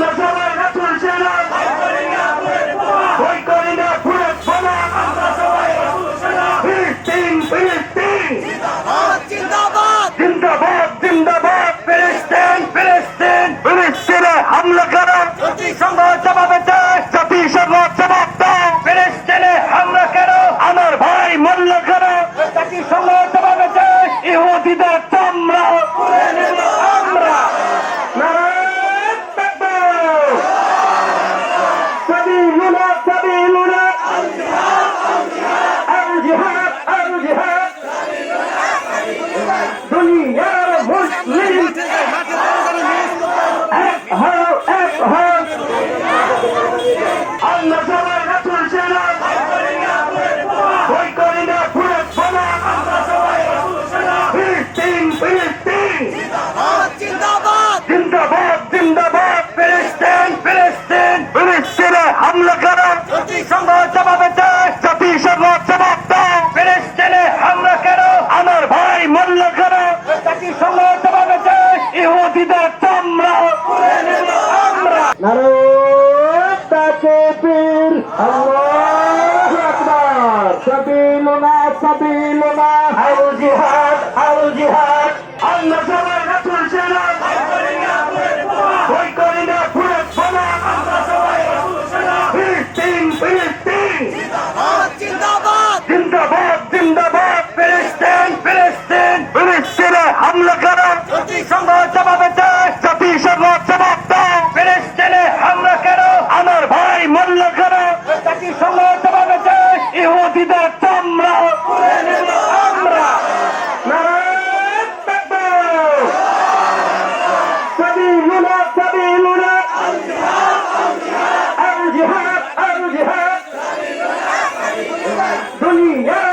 আমরা সবাই রাতুল সেনা ভয় করি না পুরো সোনা হামলা সাবিলুনা সাবিলুনা হাউল জিহাদ হাউল জিহাদ। আল্লাহ Donnie, yeah!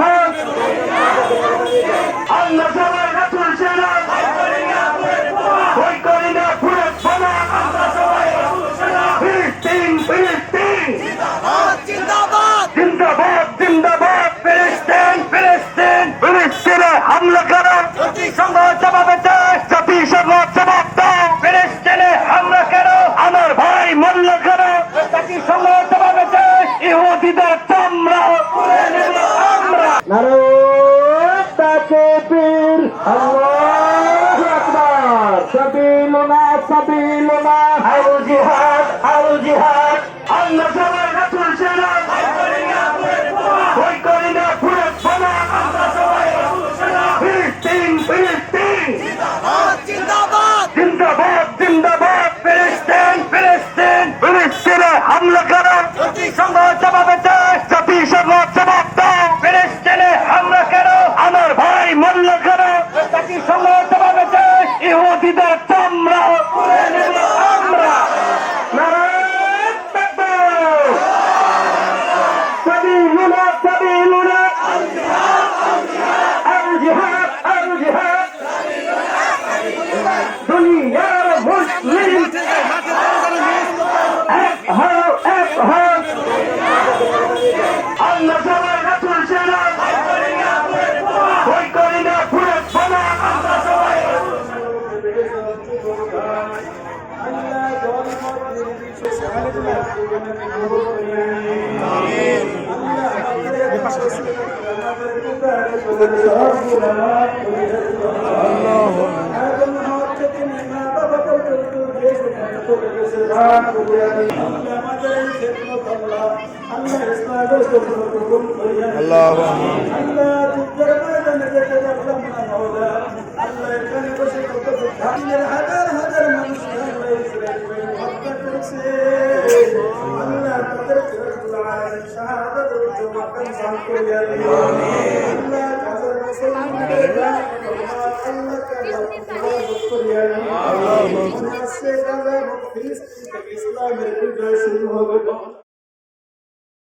হক আল্লাহ কথা দিল না আল্লাহ। হাজার হাজার মানুষ হত্যা করেছে Cuma'dan sankuyan Allah